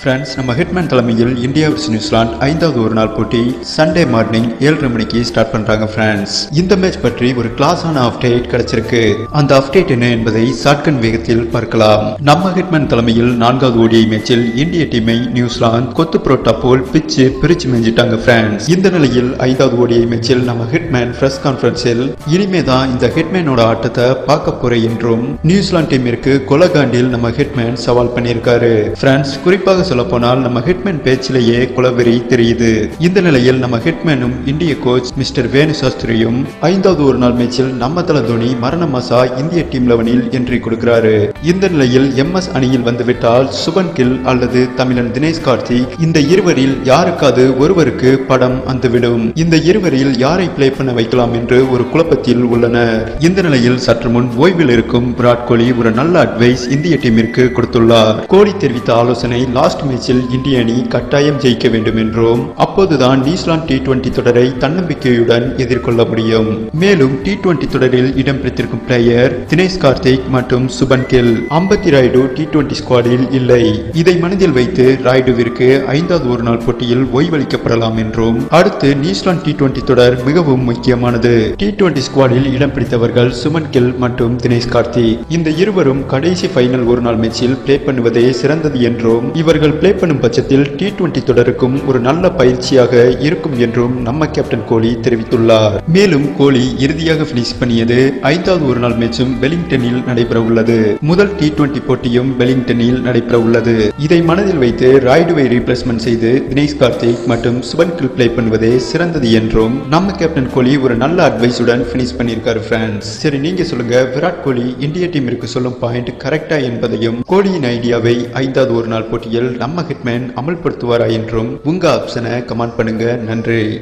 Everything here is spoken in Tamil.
ஃப்ரெண்ட்ஸ் நம்ம ஹிட்மேன் தலைமையில் இந்தியா வர்ஸ் நியூசிலாந்து ஐந்தாவது ஒரு நாள் போட்டி சண்டே மார்னிங் ஏழரை மணிக்கு ஸ்டார்ட் பண்றாங்க ஃப்ரெண்ட்ஸ் இந்த மேட்ச் பற்றி ஒரு கிளாஸான அப்டேட் கிடைச்சிருக்கு. அந்த அப்டேட் என்ன என்பதை ஷார்ட்கன் வேகத்தில் பார்க்கலாம். நம்ம ஹிட்மேன் தலைமையில் நான்காவது ஓடிஐ மேட்சில் இந்திய டீமை நியூசிலாந்து கொத்து புரோட்டா போல் பிச்சு பிரிச்சு மேஞ்சிட்டாங்க ஃப்ரெண்ட்ஸ் இந்த நிலையில் ஐந்தாவது ஓடிஐ மேட்சில் நம்ம ஹிட்மேன் பிரஸ் கான்ஃபரன்ஸில் இனிமே தான் இந்த ஹிட்மேனோட ஆட்டத்தை பார்க்க போறேன் என்றும் நியூசிலாந்து டீமிற்கு கொலகாண்டில் நம்ம ஹிட்மேன் சவால் பண்ணியிருக்காரு. பிரான்ஸ் குறிப்பாக சொல்ல போனால் நம்ம ஹிட்மேன் பேச்சிலேயே குலவெறி தெரியுது. இந்த நிலையில் நம்ம ஹிட்மேனும் இந்திய கோச் மிஸ்டர் வேணு சாஸ்திரியும் ஐந்தாவது ஒரு நாள் மேட்சில் நம்ம தல தோனி மரண மசா இந்திய டீம் லெவனில் என்ட்ரி கொடுக்கிறாரு. இந்த நிலையில் எம் எஸ் அணியில் வந்துவிட்டால் சுபன் கில் அல்லது தமிழன் தினேஷ் கார்த்திக் இந்த இருவரில் யாருக்காவது ஒருவருக்கு படம் வந்துவிடும். இந்த இருவரில் யாரை பிளே பண்ண வைக்கலாம் என்று ஒரு குழப்பத்தில் உள்ளனர். இந்த நிலையில் சற்று முன் ஓய்வில் இருக்கும் விராட் கோலி ஒரு நல்ல அட்வைஸ் இந்திய டீமிற்கு கொடுத்துள்ளார். கோலி தெரிவித்த ஆலோசனை லாஸ்ட் மேட்சில் இந்திய அணி கட்டாயம் ஜெயிக்க வேண்டும் என்றும் அப்போதுதான் நியூசிலாந்து டி டுவெண்டி தொடரை தன்னம்பிக்கையுடன் எதிர்கொள்ள முடியும். மேலும் டி டுவெண்டி தொடரில் இடம்பெற்றிருக்கும் பிளேயர் தினேஷ் கார்த்திக் மற்றும் சுபன் கில் அம்பத்தி ராய்டு டி டுவெண்டி ஸ்குவாடில் இல்லை. இதை மனதில் வைத்து ராய்டுவிற்கு ஐந்தாவது ஒரு நாள் போட்டியில் ஓய்வளிக்கப்படலாம் என்றும் அடுத்து நியூசிலாந்து டி டுவெண்டி தொடர் மிகவும் முக்கியமானது. டி டுவெண்டி ஸ்குவாடில் இடம் பிடித்தவர்கள் சுமன் கில் மற்றும் தினேஷ் கார்த்திக். இந்த இருவரும் கடைசி ஃபைனல் ஒரு நாள் மேட்சில் பிளே பண்ணுவதே சிறந்தது என்றும் இவர்கள் பிளே பண்ணும் பட்சத்தில் டி டுவெண்டி தொடருக்கும் ஒரு நல்ல பயிற்சியாக இருக்கும் என்றும் நம்ம கேப்டன் கோலி தெரிவித்துள்ளார். மேலும் கோலி இறுதியாக பினிஷ் பண்ணியது ஐந்தாவது ஒரு நாள் மேட்சும் வெலிங்டனில் நடைபெற உள்ளது. முதல் டி டுவெண்டி போட்டியும் வெலிங்டனில் நடைபெற உள்ளது. இதை மனதில் வைத்து ராய்டுவை ரீப்ளேஸ்மெண்ட் செய்து தினேஷ் கார்த்திக் மற்றும் சுபன் கில் பிளே பண்ணுவதே சிறந்தது என்றும் நம்ம கேப்டன் கோலி ஒரு நல்ல அட்வைஸுடன் பினிஷ் பண்ணியிருக்காரு ஃப்ரெண்ட்ஸ் சரி நீங்க சொல்லுங்க விராட் கோலி இந்திய டீமிற்கு சொல்லும் பாயிண்ட் கரெக்டா என்பதையும் கோலியின் ஐடியாவை ஐந்தாவது ஒரு நாள் போட்டியில் நம்ம ஹிட்மேன் அமல்படுத்துவாரா என்றும் உங்க ஆப்ஷனை கமெண்ட் பண்ணுங்க. நன்றி.